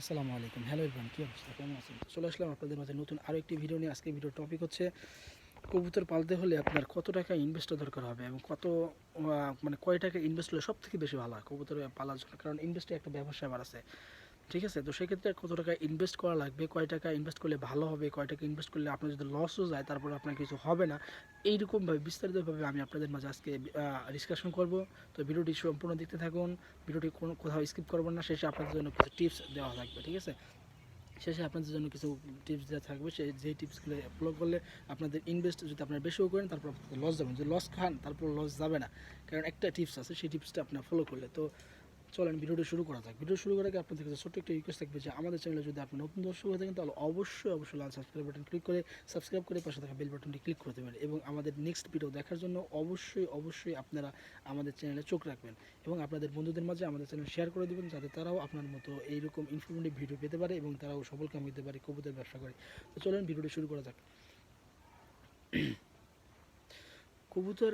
আসসালামু আলাইকুম। হ্যালো ইরফান কী অবস্থা? কেমন আছেন? চলে আসলাম আপনাদের মাঝে নতুন আরও একটি ভিডিও নিয়ে। আজকে ভিডিওর টপিক হচ্ছে কবুতর পালতে হলে আপনার কত টাকা ইনভেস্ট দরকার হবে এবং কত মানে কয় টাকা ইনভেস্ট হলে সব থেকে বেশি ভালো হয় কবুতর পালার জন্য? কারণ ইনভেস্টে একটা ব্যবসা আবার আছে। ঠিক আছে? তো সেক্ষেত্রে কত টাকা ইনভেস্ট করা লাগবে? কয় টাকা ইনভেস্ট করলে ভালো হবে? কয় টাকা ইনভেস্ট করলে আপনার যদি লসও যায়, তারপরে আপনার কিছু হবে না? এইরকমভাবে, বিস্তারিতভাবে আমি আপনাদের মাঝে আজকে ডিসকাশন করব। তো ভিডিওটি সম্পূর্ণ দেখতে থাকুন। ভিডিওটি কোনো, কোথাও স্কিপ করবেন না। শেষে আপনাদের জন্য কিছু টিপস দেওয়া থাকবে, ঠিক আছে? শেষে আপনাদের জন্য কিছু টিপস দেওয়া থাকবে। সেই যেই টিপসগুলো ফলো করলে আপনাদের ইনভেস্ট যদি আপনারা বেশিও করেন, তারপর আপনাদের লস যাবেন যদি লস খান, তারপর লস যাবে না। কারণ একটা টিপস আছে, সেই টিপসটা আপনার ফলো করলে তো চলেন ভিডিওটি শুরু করা যাক। ভিডিও শুরু করার আগে আপনাদের কাছে ছোট্ট একটা রিকোয়েস্ট থাকবে যে আমাদের চ্যানেলে যদি আপনি নতুন দর্শক হয়ে থাকেন, তাহলে অবশ্যই অবশ্যই লাল সাবস্ক্রাইব বাটন ক্লিক করে সাবস্ক্রাইব করে পাশে থাকা বেল বাটনটি ক্লিক করে দেবেন এবং আমাদের নেক্সট ভিডিও দেখার জন্য অবশ্যই অবশ্যই আপনারা আমাদের চ্যানেলে চোখ রাখবেন এবং আপনাদের বন্ধুদের মাঝে আমাদের চ্যানেল শেয়ার করে দেবেন যাতে তারাও আপনার মতো এইরকম ইনফরমেটিভ ভিডিও পেতে পারে এবং তারাও সফল কাম হতে পারে, কবুতর ব্যবসা করে। তো চলেন ভিডিওটি শুরু করা যাক। কবুতর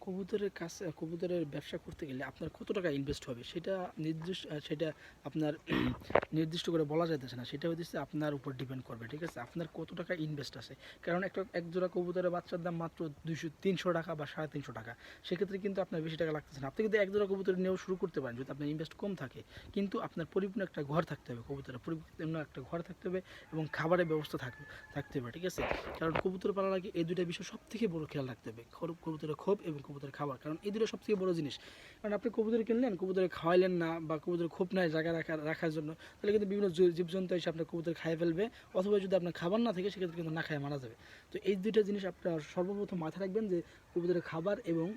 কবুতরের কাছে, কবুতরের ব্যবসা করতে গেলে আপনার কত টাকা ইনভেস্ট হবে? সেটা নির্দিষ্ট, সেটা আপনার নির্দিষ্ট করে বলা যাইতেছে না। সেটা হচ্ছে আপনার উপর ডিপেন্ড করবে, ঠিক আছে? আপনার কত টাকা ইনভেস্ট আছে? কারণ একটা এক জোড়া কবুতরের বাচ্চার দাম মাত্র দুইশো, তিনশো টাকা বা সাড়ে তিনশো টাকা। সেক্ষেত্রে কিন্তু আপনার বেশি টাকা লাগতেছে না। আপনি কিন্তু এক জোড়া কবুতর নিয়েও শুরু করতে পারেন যদি আপনার ইনভেস্ট কম থাকে। কিন্তু আপনার পরিপূর্ণ একটা ঘর থাকতে হবে কবুতরের। পরিপূর্ণ একটা ঘর থাকতে হবে এবং খাবারের ব্যবস্থা থাকবে থাকতে হবে, ঠিক আছে? কারণ কবুতর পালার আগে এই দুইটা বিষয় সব থেকে বড় খেয়াল রাখতে হবে। কবুতরের ক্ষোভ এবং কবুতরের খাবার। কারণ এই দুটো সব থেকে বড় জিনিস। কারণ আপনি কবুতর কিনলেন, কবুতরে খাওয়াইলেন না বা কবুতরের খোপ নাই জায়গা রাখা, রাখার জন্য, তাহলে কিন্তু বিভিন্ন জীবজন্তু এসে আপনার কবুতর খাইয়ে ফেলবে। অথবা যদি আপনার খাবার না থাকে, সেক্ষেত্রে কিন্তু না খায় মারা যাবে। তো এই দুইটা জিনিস আপনার সর্বপ্রথম মাথায় রাখবেন যে, কবুতরের খাবার এবং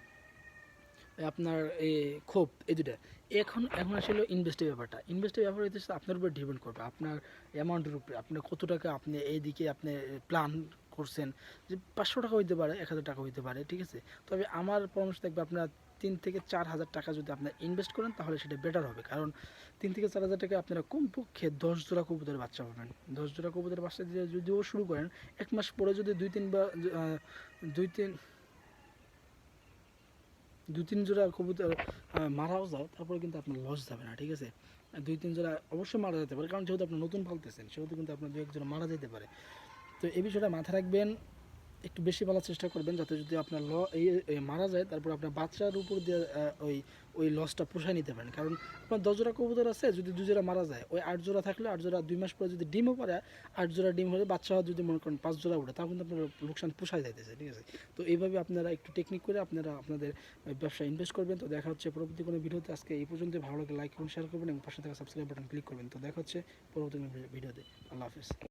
আপনার এই ক্ষোভ এই দুটা এখন এখন আসলে ইনভেস্টের ব্যাপারটা। ইনভেস্টের ব্যাপার হচ্ছে আপনার উপর ডিপেন্ড করবে। আপনার অ্যামাউন্টের উপরে। আপনার কত টাকা আপনি এইদিকে আপনি প্ল্যান করছেন যে পাঁচশো টাকা হইতে পারে, এক হাজার টাকা হইতে পারে, ঠিক আছে? তবে আমার পরামর্শ থাকবে আপনার তিন থেকে চার হাজার টাকা যদি আপনার ইনভেস্ট করেন, তাহলে সেটা বেটার হবে। কারণ তিন থেকে চার হাজার টাকা আপনারা কমপক্ষে দশ জোড়া কবুতরের বাচ্চা পাবেন। দশ জোড়া কবুতরের বাচ্চা দিয়ে যদিও শুরু করেন, এক মাস পরে যদি দুই তিন বা দুই তিন দুই তিন জোড়া কবুতর মারাও যায় তারপরে কিন্তু আপনার লস যাবে না, ঠিক আছে? দুই তিন জোড়া অবশ্যই মারা যেতে পারে, কারণ যেহেতু আপনি নতুন পালতেছেন, সেহেতু কিন্তু আপনার দু এক জোড়া মারা যেতে পারে। তো এই বিষয়টা মাথায় রাখবেন, একটু বেশি বলার চেষ্টা করবেন যাতে যদি আপনার ল, এই মারা যায়, তারপর আপনার বাচ্চার উপর দিয়ে ওই ওই লসটা পোষায় নিতে পারেন। কারণ আপনার দশ জোড়া কবুতর আছে, যদি দু জোড়া মারা যায়, ওই আট জোড়া থাকলে আট জোড়া দুই মাস পরে যদি ডিমও পারে আট জোড়া ডিম হলে বাচ্চা যদি মনে করেন পাঁচ জোড়া উঠে তা কিন্তু আপনার লোকসান পোষায় যাইতেছে, ঠিক আছে? তো এইভাবে আপনারা একটু টেকনিক করে আপনারা আপনাদের ব্যবসা ইনভেস্ট করবেন। তো দেখা হচ্ছে পরবর্তী কোনো ভিডিওতে। আজকে এই পর্যন্ত, ভালো লাগে লাইক করুন শেয়ার করবেন এবং পাশে থাকা সাবস্ক্রাইব বাটন ক্লিক করবেন। তো দেখা হচ্ছে পরবর্তী ভিডিওতে। আল্লাহ হাফিজ।